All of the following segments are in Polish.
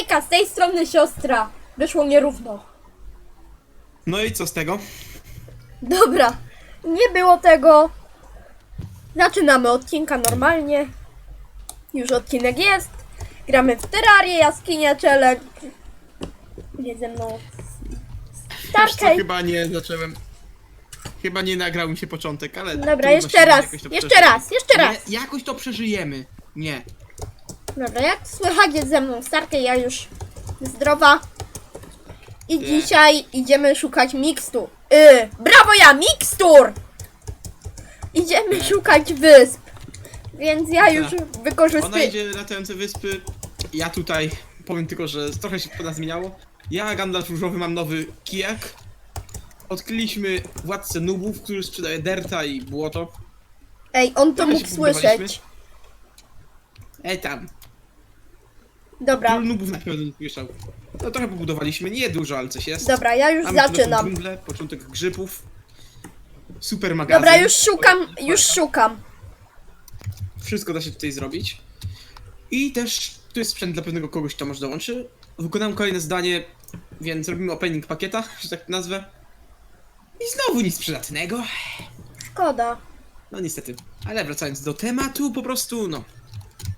Hejka, z tej strony siostra. Wyszło nierówno. No i co z tego? Dobra, nie było tego. Zaczynamy odcinka normalnie. Już odcinek jest. Gramy w Terrarię, jaskinia challenge. Nie ze mną. Wiesz co, Starkej. chyba nie zacząłem. Chyba nie nagrał mi się początek, ale. Dobra, trudno jeszcze się, raz, jakoś to jeszcze raz, jeszcze raz. Nie, jakoś to przeżyjemy. Nie. Dobra, jak słychać jest ze mną Starkej, ja już zdrowa. I Nie. dzisiaj idziemy szukać mikstur. Yy, brawo ja, mikstur! Idziemy szukać wysp. Więc ja już. Ona wykorzystuję. idzie na latające wyspy. Ja tutaj powiem tylko, że trochę się to zmieniało. Ja, Gandalf Różowy, mam nowy kijak. Odkryliśmy władcę nubów, który sprzedaje derta i błoto. Ej, on to Trochę mógł się słyszeć. Ej tam, Dobra, król nubów na pewno nie słyszał. No trochę pobudowaliśmy, nie dużo, ale coś jest. dobra, ja już Mamy zaczynam. dżunglę, początek grzybów. Super magazyn. Dobra, już szukam, już szukam. Wszystko da się tutaj zrobić. I też tu jest sprzęt dla pewnego kogoś, kto może dołączy. Wykonałem kolejne zdanie, więc robimy opening pakieta, że tak nazwę. I znowu nic przydatnego. Szkoda. No niestety. Ale wracając do tematu, po prostu no.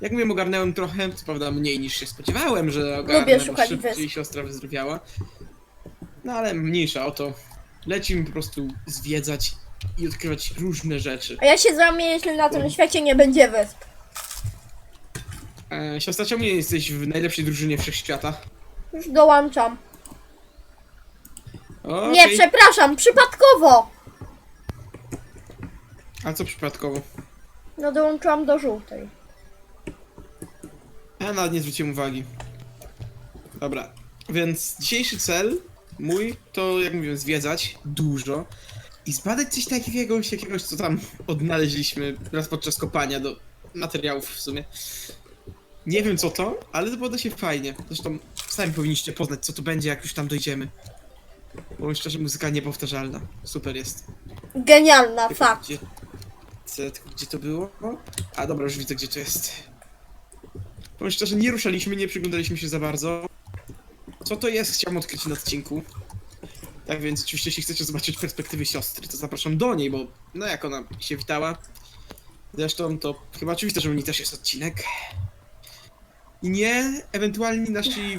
Jak mówię, ogarnąłem trochę, co prawda mniej niż się spodziewałem, że ogarnę, bo szukać szybciej wysp. siostra wyzdrowiała. No ale mniejsza o to. Lecimy po prostu zwiedzać i odkrywać różne rzeczy. A ja się złamię, jeśli na tym świecie nie będzie wysp. E, siostra, czemu nie jesteś w najlepszej drużynie wszechświata? Już dołączam. Okej. Nie, przepraszam, przypadkowo. A co przypadkowo? No dołączyłam do żółtej. Ja nawet nie zwróciłem uwagi. Dobra, więc dzisiejszy cel mój to, jak mówiłem, zwiedzać dużo i zbadać coś takiego, jakiegoś, co tam odnaleźliśmy raz podczas kopania do materiałów w sumie. Nie wiem co to, ale to poda się fajnie. Zresztą sami powinniście poznać, co to będzie, jak już tam dojdziemy. Powiem szczerze, muzyka niepowtarzalna. Super jest. Genialna, fakt. Gdzie, gdzie to było? A dobra, już widzę gdzie to jest. Powiem szczerze, nie ruszaliśmy, nie przyglądaliśmy się za bardzo. Co to jest, chciałem odkryć na odcinku. Tak więc oczywiście jeśli chcecie zobaczyć perspektywy siostry, to zapraszam do niej, bo no jak ona się witała. Zresztą to chyba oczywiste, że u niej też jest odcinek. I nie, ewentualni nasi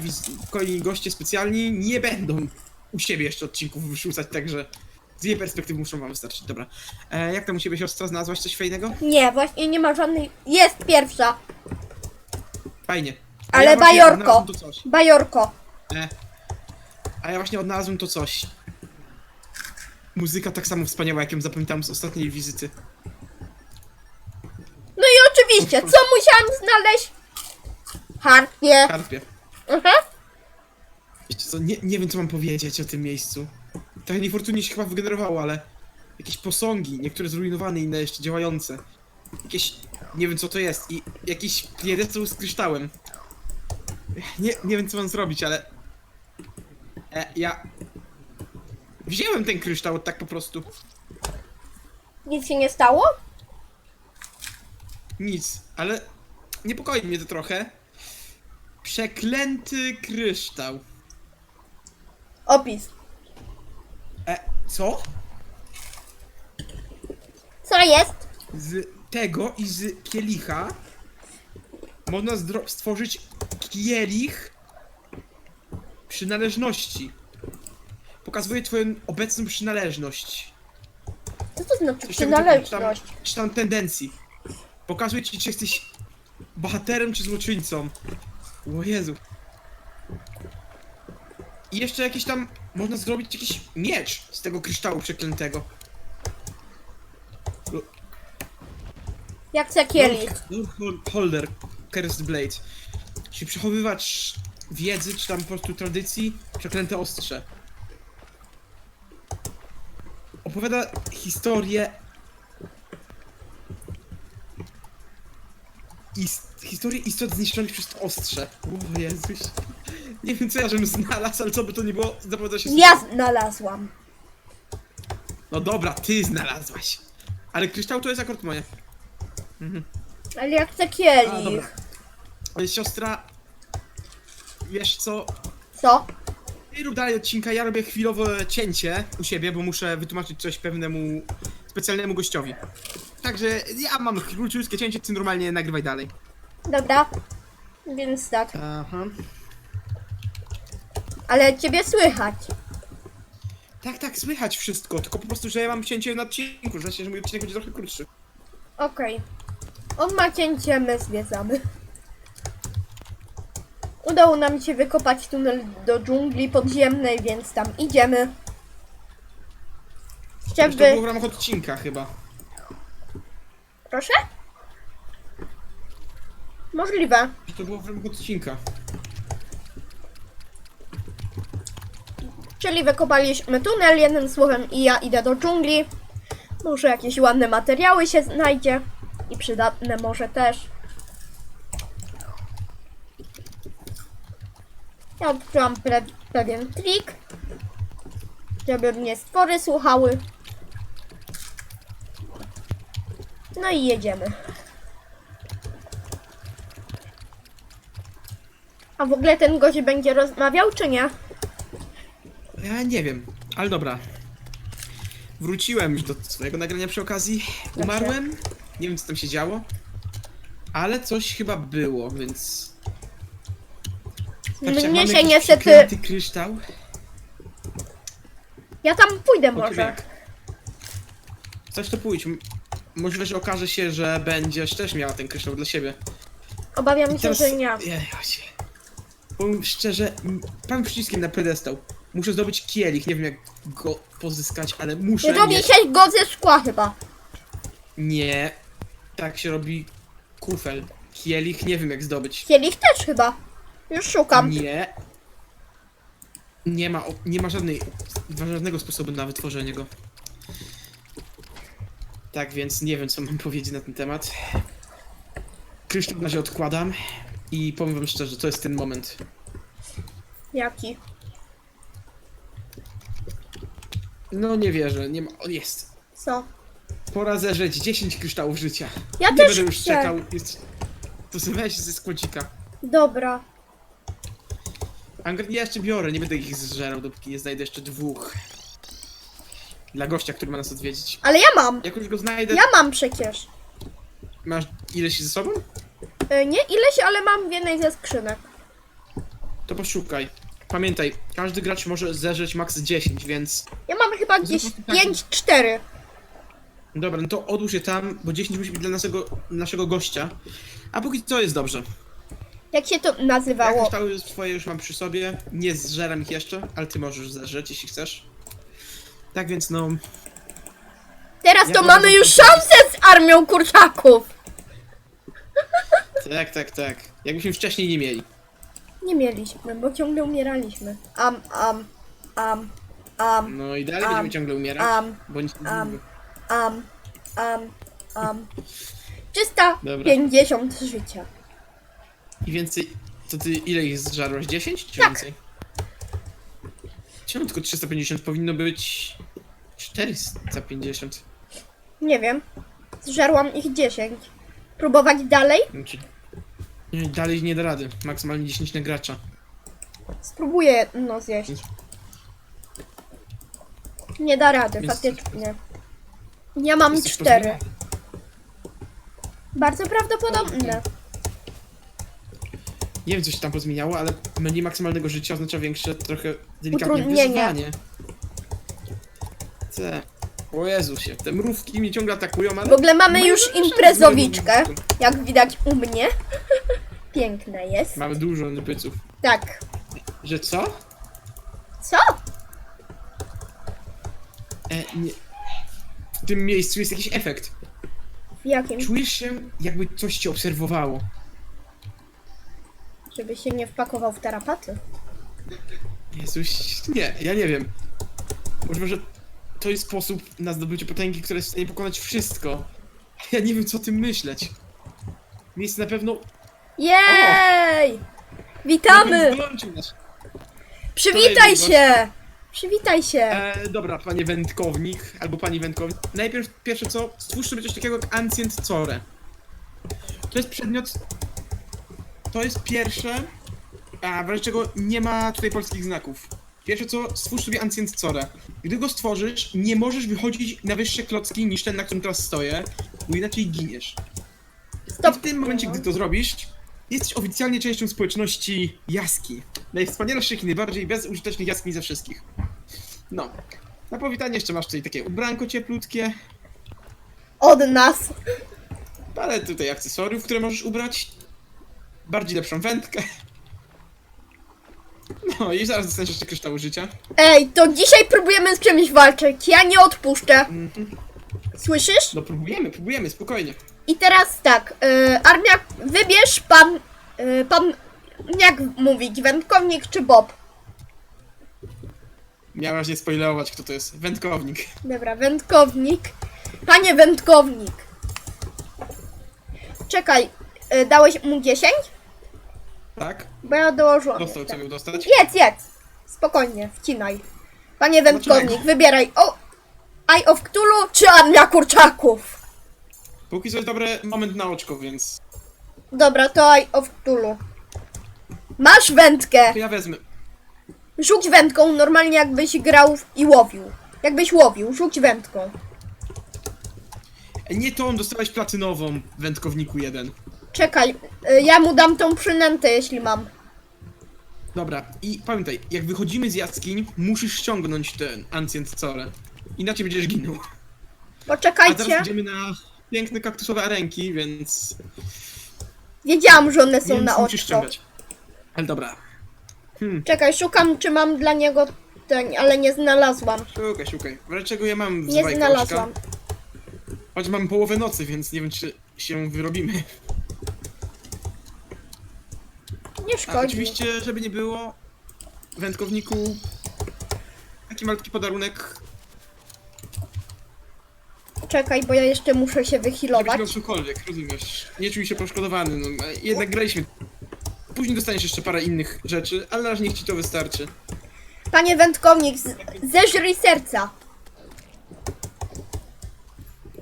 kolejni goście specjalni nie będą u siebie jeszcze odcinków wyrzucać, także z jej perspektywy muszą wam wystarczyć. Dobra. E, jak tam u siebie siostra znalazłaś coś fajnego? Nie, właśnie nie ma żadnej. Jest pierwsza. Fajnie. Ale ja właśnie bajorko. odnalazłem To coś. Bajorko. E, a ja właśnie odnalazłem to coś. Muzyka tak samo wspaniała, jak ją zapamiętałem z ostatniej wizyty. No i oczywiście, co musiałam znaleźć? Harpie. Karpie. Mhm. Wiecie co, nie, nie wiem co mam powiedzieć o tym miejscu. Trochę niefortunnie się chyba wygenerowało, ale... Jakieś posągi, niektóre zrujnowane, inne jeszcze działające. Jakieś... Nie wiem co to jest i jakiś piedestał z kryształem. Nie, nie wiem co mam zrobić, ale... E, ja... Wziąłem ten kryształ tak po prostu. Nic się nie stało? Nic, ale niepokoi mnie to trochę. Przeklęty kryształ. Opis. E, co? Co jest? Z tego i z kielicha można stworzyć kielich przynależności. Pokazuje twoją obecną przynależność. Co to znaczy Coś typu, tam, przynależność? czy tam tendencji. Pokazuje ci, czy jesteś bohaterem, czy złoczyńcą. O Jezu. I jeszcze jakieś tam... Można zrobić jakiś miecz z tego kryształu przeklętego. Jak. Lord Hol- Holder, Cursed Blade. Czyli przechowywacz wiedzy, czy tam po prostu tradycji, przeklęte ostrze. Opowiada historię... Ist, historię istot zniszczonych przez to ostrze. O Jezuś. Nie wiem co ja żebym znalazł, ale co by to nie było, zapowiada się... Ja znalazłam. No dobra, ty znalazłaś. Ale kryształ to jest akurat moje. Ale jak chcę A, dobra. kielich. Ale Siostra wiesz co? Co? Ty rób dalej odcinka, ja robię chwilowe cięcie u siebie, bo muszę wytłumaczyć coś pewnemu specjalnemu gościowi. Także ja mam króciutkie cięcie, ty normalnie nagrywaj dalej. Dobra. Więc tak. Aha. Ale ciebie słychać. Tak, tak, słychać wszystko, tylko po prostu, że ja mam cięcie na odcinku, że się, że mój odcinek będzie trochę krótszy. Okej. On ma cięcie, my zwiedzamy. Udało nam się wykopać tunel do dżungli podziemnej, więc tam idziemy. To było w ramach odcinka chyba. Proszę? Możliwe. To było w ramach odcinka. Czyli wykopaliśmy tunel, jednym słowem i ja idę do dżungli. Może jakieś ładne materiały się znajdzie. I przydatne może też. Ja odkryłam pe pewien trik. Żeby mnie stwory słuchały. No i jedziemy. A w ogóle ten gość będzie rozmawiał, czy nie? Ja nie wiem, ale dobra. Wróciłem już do swojego nagrania przy okazji. Umarłem. Nie wiem co tam się działo. Ale coś chyba było, więc. Patrzcie, Mnie mamy się jakiś niestety. przeklęty kryształ. Ja tam pójdę może. Coś to pójdź. M- Możliwe, że okaże się, że będziesz też miała ten kryształ dla siebie. Obawiam się, że nie. Ej, chodźcie. Powiem szczerze, m, prawym przyciskiem na pedestał. Muszę zdobyć kielich, nie wiem jak go pozyskać, ale muszę Robię mieć... się go ze szkła chyba. Nie. Tak się robi kufel. Kielich nie wiem jak zdobyć. Kielich też chyba. Już szukam. Nie. Nie ma, op- nie ma żadnej, żadnego sposobu na wytworzenie go. Tak więc nie wiem co mam powiedzieć na ten temat. Kryształ na razie odkładam i powiem wam szczerze, to jest ten moment. Jaki? No nie wierzę, nie ma, o jest. Co? Pora zerzeć 10 kryształów życia. Ja nie też będę już chcę. czekał. Jest... To sobie weź ze skłodzika. Dobra. Angry, ja jeszcze biorę, nie będę ich zżerał, dopóki nie znajdę jeszcze dwóch. Dla gościa, który ma nas odwiedzić. Ale ja mam. Jak już go znajdę, Ja mam przecież. masz ileś ze sobą? E, nie ileś, ale mam w jednej ze skrzynek. To poszukaj. Pamiętaj, każdy gracz może zerzeć maks 10, więc... Ja mam chyba gdzieś Zrób tak. 5-4. Dobra, no to odłóż je tam, bo 10 musi być dla naszego, naszego gościa. A póki co jest dobrze. Jak się to nazywało? kryształy swoje już mam przy sobie, nie zżeram ich jeszcze, ale ty możesz zerzeć, jeśli chcesz. Tak więc no, Teraz to mamy już szansę z armią kurczaków. tak, tak, tak. Jakbyśmy wcześniej nie mieli. Nie mieliśmy, bo ciągle umieraliśmy. Am, am, am, am, No i dalej Am, będziemy ciągle umierać. am, Bądź am. długo. Am, am, am. Dobra. 350 życia. I więcej. To ty ile ich zżarłeś? 10 czy Tak. więcej? Czemu tylko 350 powinno być 450? Nie wiem. Zżarłam ich 10. Próbować dalej? Znaczy, nie, dalej nie da rady. Maksymalnie 10 na gracza. Spróbuję no zjeść. Nie da rady, Jest- faktycznie. Ja mam Jesteś cztery. Bardzo prawdopodobne. Nie wiem co się tam pozmieniało, ale menu maksymalnego życia oznacza większe trochę delikatnie Utrudnienie. wyzwanie. C. O Jezusie, te mrówki mnie ciągle atakują, ale... W ogóle mamy mają już imprezowiczkę. Jak widać u mnie. Piękne jest. Mamy dużo nypyców. Tak. Że co? Co? E, nie. W tym miejscu jest jakiś efekt. W jakim? Czujesz się, jakby coś cię obserwowało. Żeby się nie wpakował w tarapaty. Jezus, nie, ja nie wiem. Możliwe, że to jest sposób na zdobycie potęgi, która jest w stanie pokonać wszystko. Ja nie wiem, co o tym myśleć. Miejsce na pewno... Jej! Witamy! Włączył nas. Przywitaj się! Przywitaj się! E, dobra, panie wędkownik, albo pani wędkownik. Najpierw, pierwsze co, stwórz sobie coś takiego jak Ancient Core. To jest przedmiot... To jest pierwsze, A w razie czego nie ma tutaj polskich znaków. Pierwsze co, stwórz sobie Ancient Core. Gdy go stworzysz, nie możesz wychodzić na wyższe klocki niż ten, na którym teraz stoję, bo inaczej giniesz. I Stop. w tym momencie, gdy to zrobisz, jesteś oficjalnie częścią społeczności jaskiń. Najwspanialszych i najbardziej bezużytecznych jaskiń ze wszystkich. No. Na powitanie jeszcze masz tutaj takie ubranko cieplutkie, Od nas. parę tutaj akcesoriów, które możesz ubrać, bardziej lepszą wędkę. No i zaraz dostaniesz jeszcze kryształu życia. Ej, to dzisiaj próbujemy z czymś walczyć. Ja nie odpuszczę. Mhm. Słyszysz? No próbujemy, próbujemy, spokojnie. I teraz tak, y, armia, wybierz pan, y, pan, jak mówić, wędkownik czy Bob? Miałaś nie spoilerować, kto to jest. Wędkownik. Dobra, wędkownik. Panie wędkownik. Czekaj, y, dałeś mu 10? Tak? Bo ja dołożyłam. Dostał, jeszcze. co miał dostać? Jedz, jedz. Spokojnie, wcinaj. Panie wędkownik, Zaczynaj. wybieraj. O, Eye of Cthulhu czy Armia Kurczaków? Póki co jest dobry moment na oczko, więc... Dobra, to Eye of Cthulhu. Masz wędkę. To ja wezmę. Rzuć wędką normalnie jakbyś grał i łowił. Jakbyś łowił, rzuć wędką. E, Nie tą, dostałeś platynową, wędkowniku jeden. Czekaj, y, ja mu dam tą przynętę, jeśli mam. Dobra, i pamiętaj, jak wychodzimy z jaskiń, musisz ściągnąć ten Ancient Core. Inaczej będziesz ginął. A Poczekajcie. teraz idziemy na piękne kaktusowe arenki, więc... Wiedziałam, że one są więc na musisz ściągać. Ale dobra. Hmm, Czekaj, szukam, czy mam dla niego ten, ale nie znalazłam. szukaj, szukaj. Razie czego ja mam Nie znalazłam. oczka. Choć mam połowę nocy, więc nie wiem, czy się wyrobimy. Nie A szkodzi. oczywiście, żeby nie było, wędkowniku, taki malutki podarunek, Czekaj, bo ja jeszcze muszę się żebyś wyhealować. miał cokolwiek, rozumiesz? Nie czuj się poszkodowany, no jednak graliśmy. Później dostaniesz jeszcze parę innych rzeczy, ale na razie niech ci to wystarczy. Panie wędkownik, z- zeżrij serca.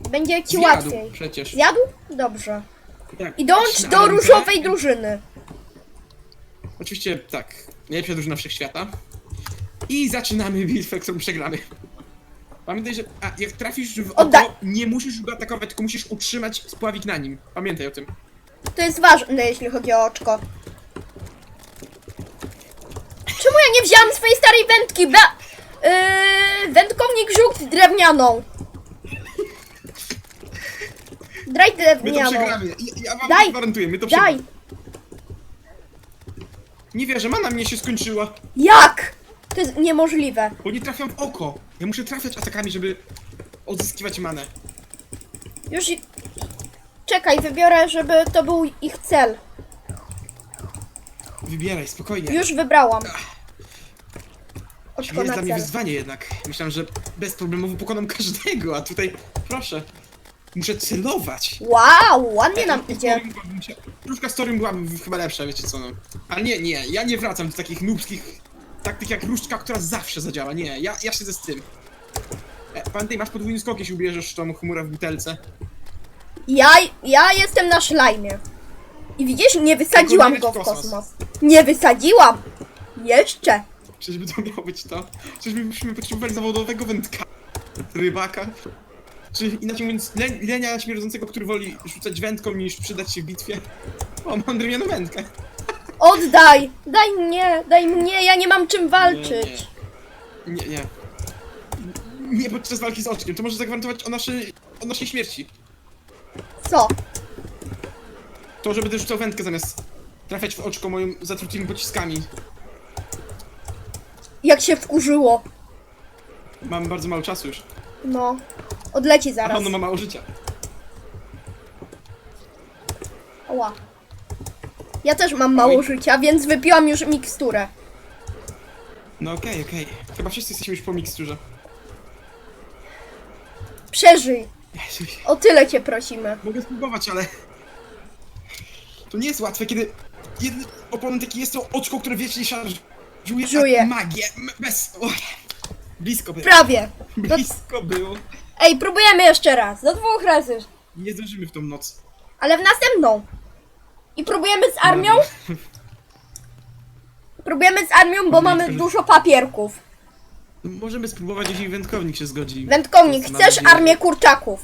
Będzie ci Zjadł łatwiej. przecież. Zjadł? Dobrze. Tak. I do różowej drużyny. Oczywiście tak, najlepsza drużyna wszechświata. I zaczynamy bitwę, którą przegramy. Pamiętaj, że a, jak trafisz w oko, Oddaj. nie musisz go atakować, tylko musisz utrzymać spławik na nim. Pamiętaj o tym. To jest ważne, jeśli chodzi o oczko. Czemu ja nie wziąłem swojej starej wędki? Ba yy, wędkownik rzuć drewnianą. Daj My to drewnianą. przegramy. Ja, ja wam Daj. gwarantuję, my to Daj. przegramy. Nie wierzę, mana mnie się skończyła, Jak? To jest niemożliwe. bo nie trafiam w oko. Ja muszę trafiać atakami, żeby odzyskiwać manę. Już... i- Czekaj, wybiorę, żeby to był ich cel. Wybieraj, spokojnie. Już wybrałam. Oczko jest na dla mnie cel. wyzwanie jednak. Myślałem, że bezproblemowo pokonam każdego, a tutaj, proszę, muszę celować. Wow, ładnie nam idzie. Różka story byłaby chyba lepsza, wiecie co no. Ale nie, nie, ja nie wracam do takich nubskich taktyk jak różdżka, która zawsze zadziała. Nie, ja, ja siedzę z tym. E, pamiętaj, masz podwójny skok, jeśli ubierzesz tą chmurę w butelce. Ja, ja jestem na szlajmie. I widzisz, nie wysadziłam Tylko go nie w leć w kosmos. Nie wysadziłam. Jeszcze. Czyżby to miało być to? Czyżbyśmy potrzebowali zawodowego wędka? Rybaka? Czy inaczej mówiąc, le lenia śmierdzącego, który woli rzucać wędką niż przydać się w bitwie? O, mam drewnianą wędkę. Oddaj. Daj mnie, daj mnie, ja nie mam czym walczyć. Nie, nie. Nie, nie podczas walki z oczkiem. To może zagwarantować o naszej, o naszej śmierci. Co? To, że będę rzucał wędkę zamiast trafiać w oczko moim zatrutymi pociskami. Jak się wkurzyło. Mam bardzo mało czasu już. No. Odleci A zaraz. ono ma mało życia. Ła. Ja też mam mało Oj. życia, więc wypiłam już miksturę. No okej, okej. Chyba wszyscy jesteśmy już po miksturze. Przeżyj. Jezu, O tyle cię prosimy. Mogę spróbować, ale... To nie jest łatwe, kiedy jeden oponent taki jest to oczko, które wiecznie szarżuje Żuje. magię. M- Bez... O, blisko było. Prawie. To... Blisko było. Ej, próbujemy jeszcze raz. Do dwóch razy. Nie zdążymy w tą noc. No, Ale w następną. I próbujemy z armią? Próbujemy z armią, bo mamy dużo papierków. Możemy spróbować, jeśli wędkownik się zgodzi. Wędkownik, Mam chcesz nadzieję. armię kurczaków?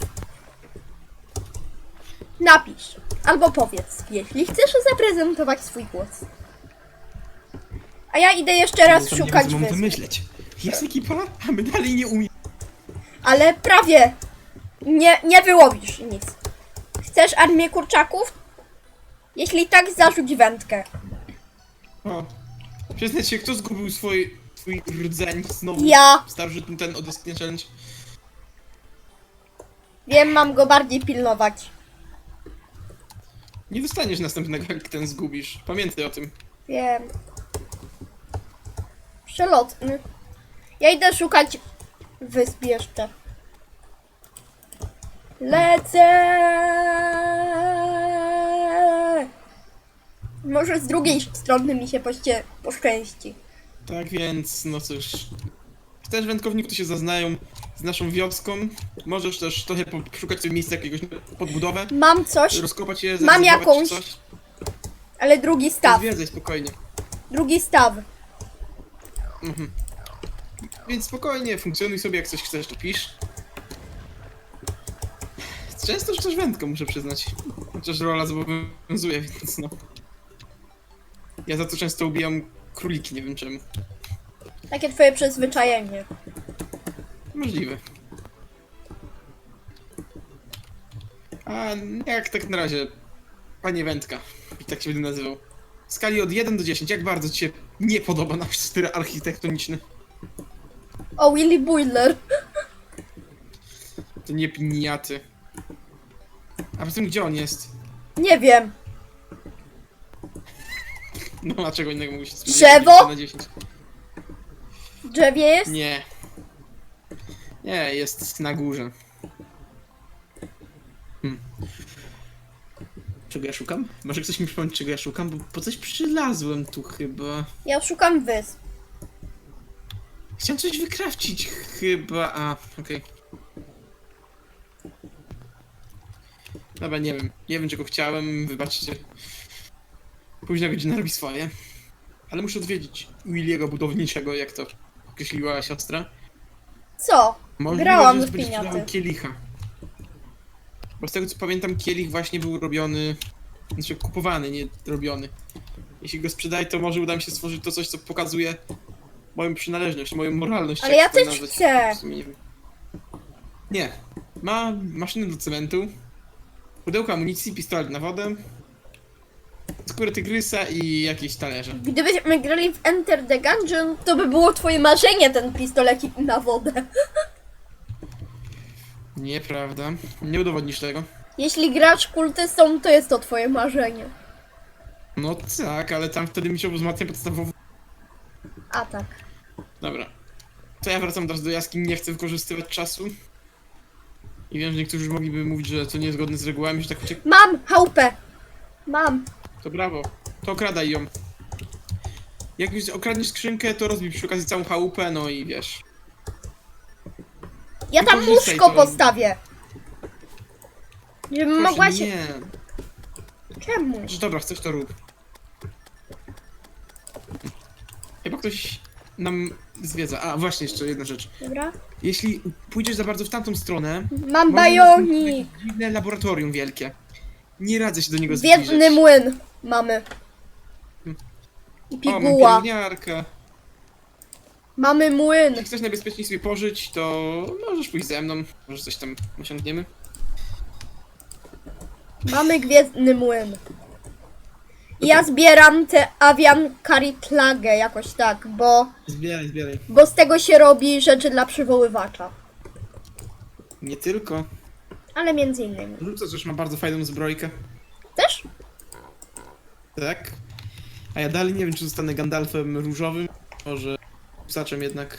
Napisz. Albo powiedz, jeśli chcesz zaprezentować swój głos. A ja idę jeszcze raz tam nie szukać wiem, co mam wysp. wymyśleć. Jest ekipa, a my dalej nie umiemy. Ale prawie nie, nie wyłowisz nic. Chcesz armię kurczaków? Jeśli tak, zarzuć wędkę. O. Przyznać się, kto zgubił swój, swój rdzeń znowu? Ja. Starożytny ten od challenge. Wiem, mam go bardziej pilnować. Nie dostaniesz następnego, jak ten zgubisz. Pamiętaj o tym. Wiem. Przelotny. Ja idę szukać wysp jeszcze. Lecę! Może z drugiej strony mi się poście poszczęści. Tak więc, no cóż. Chcesz wędkowniku, to się zaznają z naszą wioską. Możesz też trochę poszukać sobie miejsca jakiegoś podbudowę. Mam coś, Rozkopać je, Mam jakąś- coś. ale drugi staw. Zwiedzaj spokojnie. Drugi staw. Mhm. Więc spokojnie, funkcjonuj sobie, jak coś chcesz, to pisz. Często rzucasz wędką, muszę przyznać. Chociaż rola zobowiązuje, więc no. Ja za to często ubijam króliki, nie wiem czemu. Takie twoje przyzwyczajenie. Możliwe. A jak tak na razie, panie wędka, i tak się będę nazywał. W skali od 1 do 10, jak bardzo ci się nie podoba nasz styl architektoniczny? O, Willy Boiler. To nie piniaty. A poza tym gdzie on jest? Nie wiem. No a czego innego mógł się spodziewać? Drzewo? Na 10. W drzewie jest? Nie. Nie, jest na górze. Czego ja szukam? Może ktoś mi przypomni, czego ja szukam? Bo po coś przylazłem tu chyba. Ja szukam wysp. Chciałem coś wykrawcić chyba, a, okej. Dobra, nie wiem. Nie wiem, czego chciałem, wybaczcie. Późna godzina robi swoje. Ale muszę odwiedzić Williego budowniczego, jak to określiła siostra. Co? Grałam że piniaty. sprzedawał kielicha. Bo z tego co pamiętam, kielich właśnie był robiony, znaczy kupowany, nie robiony. Jeśli go sprzedaj, to może uda mi się stworzyć to coś, co pokazuje moją przynależność, moją moralność. Ale jak ja to też nazwać. chcę. W sumie nie wiem. Nie. Ma maszynę do cementu, pudełko amunicji, pistolet na wodę, skórę tygrysa i jakieś talerze. Gdybyśmy grali w Enter the Gungeon, to by było twoje marzenie ten pistolecik na wodę. Nieprawda. Nie udowodnisz tego. Jeśli grasz kultystą, to jest to twoje marzenie. No tak, ale tam wtedy mi się wzmacnia podstawowo A tak. Dobra. To ja wracam teraz do jaskiń, nie chcę wykorzystywać czasu. I wiem, że niektórzy już mogliby mówić, że to niezgodne z regułami, że tak uciek... Mam chałupę. Mam. To brawo. To okradaj ją. Jak już okradniesz skrzynkę, to rozbij przy okazji całą chałupę, no i wiesz. Ja tam Wykorzystaj łóżko to. postawię. Żebym Proszę, mogła się... Nie. Czemu? Że dobra, chcesz to rób. Chyba ktoś nam zwiedza. A, właśnie, jeszcze jedna rzecz. Dobra. Jeśli pójdziesz za bardzo w tamtą stronę, Mam bajonik. Dziwne laboratorium wielkie. Nie radzę się do niego zbliżyć. Biedny młyn mamy. I O, mam piguła. pielęgniarkę. Mamy młyn. Jak chcesz najbezpieczniej sobie pożyć, to możesz pójść ze mną. Może coś tam osiągniemy. Mamy gwiezdny młyn. I ja zbieram te avian karitlagę jakoś tak, bo, Zbieraj, zbieraj. bo z tego się robi rzeczy dla przywoływacza. Nie tylko. Ale między innymi. Rzucę, też ma bardzo fajną zbrojkę. Też? Tak. A ja dalej nie wiem, czy zostanę Gandalfem różowym. Może psaczem jednak.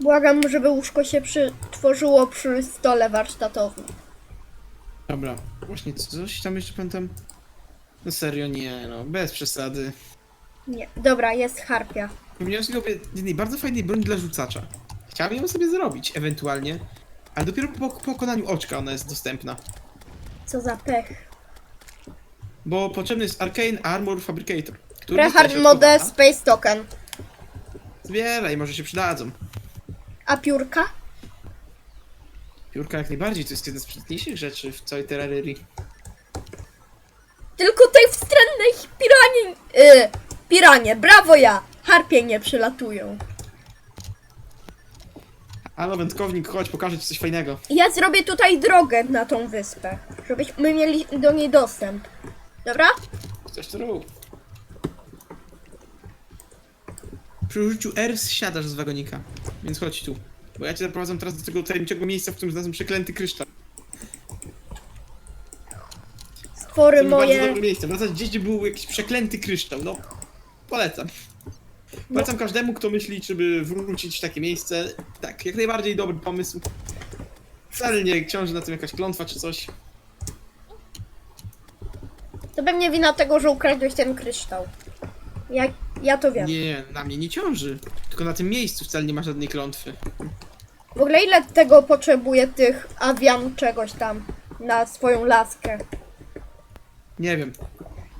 Błagam, żeby łóżko się przytworzyło przy stole warsztatowym. Dobra. Właśnie coś tam jeszcze pamiętam. No serio, nie no. Bez przesady. Nie, dobra, jest harpia. Przypomniałem sobie jednej bardzo fajnej broni dla rzucacza. Chciałbym ją sobie zrobić, ewentualnie. Ale dopiero po pokonaniu oczka ona jest dostępna. Co za pech. Bo potrzebny jest Arcane Armor Fabricator. Który Prehard Mode. Space Token. Zbieraj, może się przydadzą. A piórka? Piórka jak najbardziej, to jest jedna z przydatniejszych rzeczy w całej Terrarii. Tylko tej wstrętnej piranie... Y, piranie, brawo ja! Harpie nie przylatują. Halo, wędkownik, chodź, pokażę ci coś fajnego. Ja zrobię tutaj drogę na tą wyspę, żebyśmy mieli do niej dostęp. Dobra? Coś tu rób. Przy użyciu R siadasz z wagonika. Więc chodź tu. Bo ja cię zaprowadzam teraz do tego tajemniczego miejsca, w którym znalazłem przeklęty kryształ. Stwory To jest bardzo moje... dobre miejsce. Wracać gdzieś, gdzie był jakiś przeklęty kryształ. No, polecam. Polecam każdemu, kto myśli, żeby wrócić w takie miejsce. Tak, jak najbardziej dobry pomysł. Wcale nie ciąży na tym jakaś klątwa czy coś. To pewnie wina tego, że ukradłeś ten kryształ. Ja, ja to wiem. Nie, na mnie nie ciąży. Tylko na tym miejscu wcale nie ma żadnej klątwy. W ogóle ile tego potrzebuje tych awian czegoś tam na swoją laskę? Nie wiem.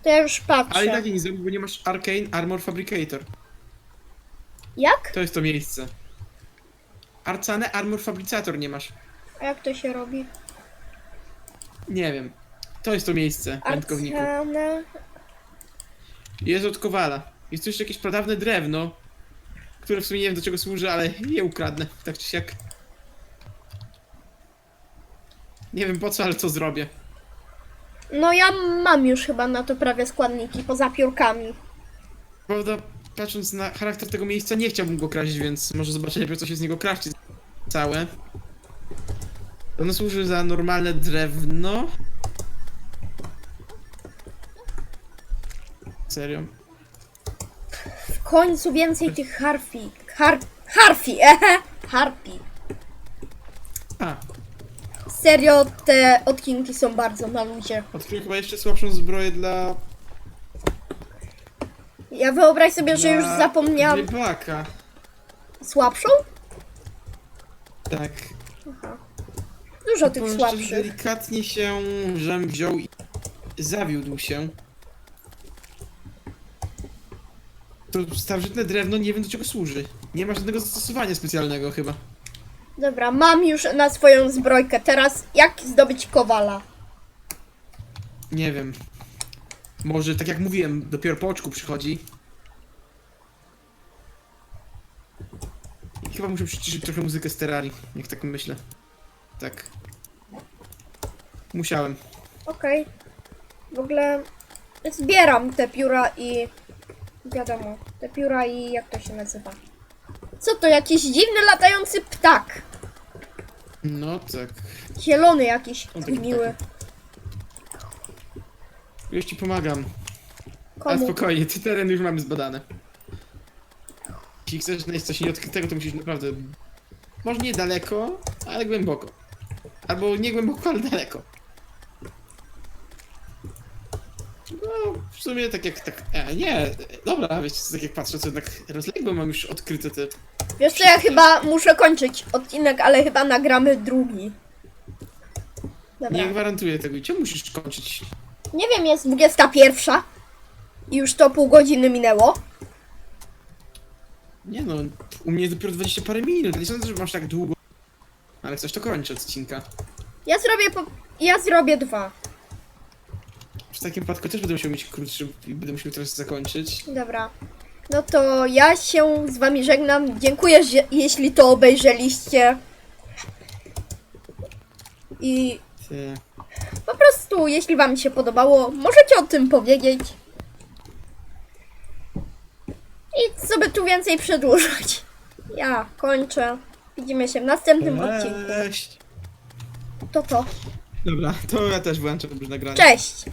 To ja już Ale i patrzę. tak nie zrobił, bo nie masz Arcane Armor Fabricator. Jak? To jest to miejsce. Arcane Armor Fabricator nie masz. A jak to się robi? Nie wiem. To jest to miejsce, wędkowniku. Arcane... Jest od Kowala. Jest tu jeszcze jakieś pradawne drewno, które w sumie nie wiem do czego służy, ale je ukradnę, tak czy siak. Nie wiem po co, ale to zrobię. No ja mam już chyba na to prawie składniki, poza piórkami. Prawda, patrząc na charakter tego miejsca, nie chciałbym go kraść, więc może zobaczę najpierw co się z niego kraści całe. Ono służy za normalne drewno. Serio? W końcu więcej tych harfi. Har... Harfi, ehe! Harpi. A, Serio, te odcinki są bardzo na luzie. odkryłem chyba jeszcze słabszą zbroję dla... Ja wyobraź sobie, że już dla zapomniałam. Rybaka. Słabszą? Tak. Dużo tych Powiem słabszych. delikatnie się żem wziął i zawiódł się. To starożytne drewno nie wiem do czego służy. Nie ma żadnego zastosowania specjalnego chyba. Dobra, mam już na swoją zbrojkę. Teraz jak zdobyć kowala? Nie wiem. Może tak jak mówiłem, dopiero po oczku przychodzi. Chyba muszę przyciszyć trochę muzykę z Terrarii, jak tak myślę. Tak. Musiałem. Okej. W ogóle zbieram te pióra i wiadomo, te pióra i jak to się nazywa? Co to, jakiś dziwny latający ptak? No tak. Zielony jakiś, On taki miły. Już ci pomagam. A Komu? spokojnie, te tereny już mamy zbadane. Jeśli chcesz znaleźć coś nieodkrytego, to musisz naprawdę... Może nie daleko, ale głęboko. Albo nie głęboko, ale daleko. No, w sumie tak jak tak... E, nie, dobra, wiecie, tak jak patrzę, to jednak rozległe mam już odkryte te... Wiesz co, ja chyba muszę kończyć odcinek, ale chyba nagramy drugi. Dobra. Nie gwarantuję tego. Czemu musisz kończyć? Nie wiem, jest 21. I już to pół godziny minęło. Nie no, u mnie dopiero 20 parę minut, nie sądzę, że masz tak długo. Ale chcesz to kończyć odcinka. Ja zrobię po... Ja zrobię dwa. W takim wypadku też będę musiał mieć krótszy i będę musiał teraz zakończyć. Dobra. No to ja się z wami żegnam. Dziękuję, że, jeśli to obejrzeliście. I Ty. po prostu, jeśli wam się podobało, możecie o tym powiedzieć. I co by tu więcej przedłużać. Ja kończę. Widzimy się w następnym odcinku. Cześć! To to. Dobra, to ja też włączę nagranie. Cześć!